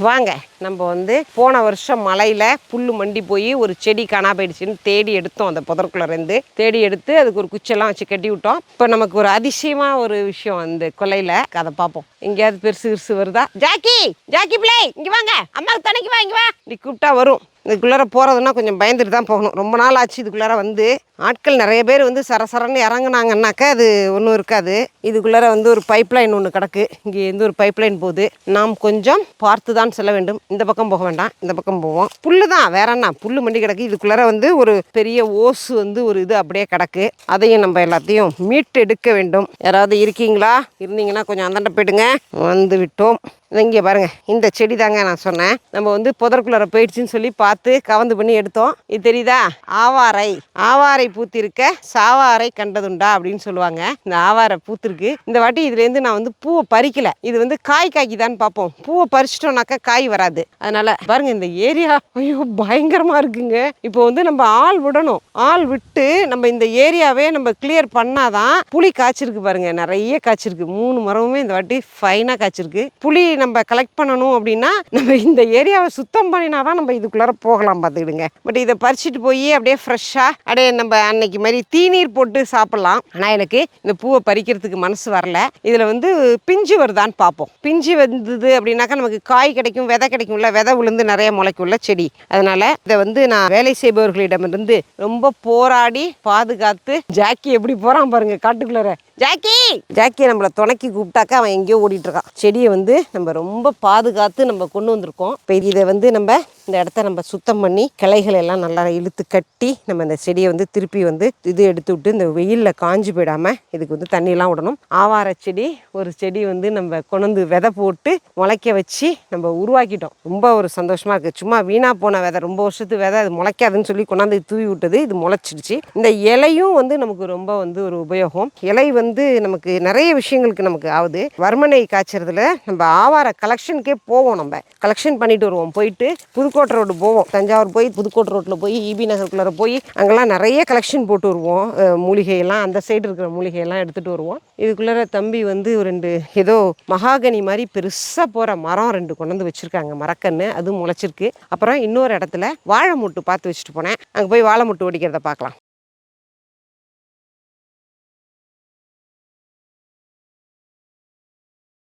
வாங்க நம்ம வந்து போன வருஷம் மலையில் புல் மண்டி போய் ஒரு செடி காணா போயிடுச்சுன்னு தேடி எடுத்தோம். அந்த புதற்குள்ளேருந்து தேடி எடுத்து அதுக்கு ஒரு குச்செல்லாம் வச்சு கட்டி விட்டோம். இப்போ நமக்கு ஒரு அதிசயமாக ஒரு விஷயம் அந்த கொல்லையில். அதை பார்ப்போம். எங்கேயாவது பெருசு பெருசு வருதா? ஜாக்கி! ஜாக்கி பிள்ளை! இங்கே வாங்க! அம்மாவுக்கு தனிக்கு வா இங்கே வா! இப்படி கூப்பிட்டா வரும். இதுக்குள்ளார போகிறதுனா கொஞ்சம் பயந்துட்டு தான் போகணும். ரொம்ப நாள் ஆச்சு இதுக்குள்ளார வந்து. ஆட்கள் நிறைய பேர் வந்து சரசரன்னு இறங்குனாங்கன்னாக்கா அது ஒன்றும் இருக்காது. இதுக்குள்ளார வந்து ஒரு பைப் லைன் ஒன்று கிடக்கு. இங்கே இருந்து ஒரு பைப் லைன் போகுது. நாம் கொஞ்சம் பார்த்து தான் செல்ல வேண்டும். இந்த பக்கம் போக வேண்டாம். இந்த பக்கம் போவோம். புல்லு தான் வேற என்ன? புல்லு மண்டி கிடக்கு. இதுக்குள்ளார வந்து ஒரு பெரிய ஓசு வந்து ஒரு இது அப்படியே கிடக்கு. அதையும் நம்ம எல்லாத்தையும் மீட்டு எடுக்க வேண்டும். யாராவது இருக்கீங்களா? இருந்தீங்கன்னா கொஞ்சம் அந்தாண்ட போயிடுங்க. வந்து விட்டோம் இங்கே பாருங்க இந்த செடி தாங்க நான் சொன்னேன். நம்ம வந்து புதற்குள்ளார போயிடுச்சுன்னு சொல்லி பார்த்து கவந்து பண்ணி எடுத்தோம். இது தெரியுதா? ஆவாரை. ஆவாரை பூத்திருக்க சாவாரை கண்டதுண்டா அப்படின்னு சொல்லுவாங்க. இந்த ஆவாரை பூத்திருக்கு. இந்த வாட்டி இதுலேருந்து நான் வந்து பூவை பறிக்கல. இது வந்து காய் காய்க்குதான்னு பார்ப்போம். பூவை பறிச்சிட்டோம்னாக்கா காய் வராது. அதனால பாருங்க இந்த ஏரியா ஐயோ பயங்கரமா இருக்குங்க. இப்போ வந்து நம்ம ஆள் விடணும். ஆள் விட்டு நம்ம இந்த ஏரியாவே நம்ம கிளியர் பண்ணாதான் புளி காய்ச்சிருக்கு பாருங்க. நிறைய காய்ச்சிருக்கு. மூணு மரமுமே இந்த வாட்டி ஃபைனாக காய்ச்சிருக்கு. புளி நம்ம கலெக்ட் பண்ணணும் அப்படின்னா நம்ம இந்த ஏரியாவை சுத்தம் பண்ணினா தான் நம்ம இதுக்குள்ளார போகலாம் பார்த்துக்கிடுங்க. பட் இதை பறிச்சுட்டு போய் அப்படியே ஃப்ரெஷ்ஷாக அப்படியே நம்ம அன்னைக்கு மாதிரி தீநீர் போட்டு சாப்பிட்லாம். ஆனால் எனக்கு இந்த பூவை பறிக்கிறதுக்கு மனசு வரல. இதில் வந்து பிஞ்சு வருதான்னு பார்ப்போம். பிஞ்சு வந்தது அப்படின்னாக்கா நமக்கு காய் கிடைக்கும் விதை கிடைக்கும்ல. விதை விழுந்து நிறைய முளைக்குள்ள செடி. அதனால் இதை வந்து நான் வேலை செய்பவர்களிடமிருந்து ரொம்ப போராடி பாதுகாத்து ஜாக்கி எப்படி போகிறான் பாருங்கள் காட்டுக்குள்ளார. ஜாக்கி! ஜாக்கியை நம்மளை துணைக்கி கூப்பிட்டாக்கா அவன் எங்கேயோ ஓடிட்டு இருக்கான். செடியை வந்து நம்ம நம்ம ரொம்ப பாதுகாத்து நம்ம கொண்டு வந்திருக்கோம். இப்போ இதை வந்து நம்ம இந்த இடத்த நம்ம சுத்தம் பண்ணி கிளைகள் எல்லாம் நல்லா இழுத்து கட்டி நம்ம இந்த செடியை வந்து திருப்பி வந்து இது எடுத்து விட்டு இந்த வெயிலில் காஞ்சு போயிடாமல் இதுக்கு வந்து தண்ணியெல்லாம் விடணும். ஆவார செடி ஒரு செடி வந்து நம்ம கொண்டு விதை போட்டு முளைக்க வச்சு நம்ம உருவாக்கிட்டோம். ரொம்ப ஒரு சந்தோஷமாக இருக்குது சும்மா வீணாக போன விதை ரொம்ப வருஷத்து விதை அது முளைக்காதுன்னு சொல்லி கொண்டாந்து தூவி விட்டது இது முளைச்சிடுச்சு. இந்த இலையும் வந்து நமக்கு ரொம்ப வந்து ஒரு உபயோகம். இலை வந்து நமக்கு நிறைய விஷயங்களுக்கு நமக்கு ஆகுது. வர்மனை காய்ச்சறதுல நம்ம ஆவார கலெக்ஷனுக்கே போவோம் நம்ம. கலெக்ஷன் பண்ணிட்டு வருவோம். போயிட்டு புது புதுக்கோட்டை ரோடு போவோம். தஞ்சாவூர் போய் புதுக்கோட்டை ரோட்டில் போய் இபி நகருக்குள்ளே போய் அங்கெல்லாம் நிறைய கலெக்ஷன் போட்டு வருவோம். மூலிகையெல்லாம் அந்த சைடு இருக்கிற மூலிகையெல்லாம் எடுத்துகிட்டு வருவோம். இதுக்குள்ளார தம்பி வந்து ரெண்டு ஏதோ மகாகனி மாதிரி பெருசாக போகிற மரம் ரெண்டு கொண்டு வந்து வச்சுருக்காங்க. மரக்கன்று அது முளைச்சிருக்கு. அப்புறம் இன்னொரு இடத்துல வாழை முட்டு பார்த்து வச்சுட்டு போனேன். அங்கே போய் வாழை முட்டு ஒடிக்கிறத பார்க்கலாம்.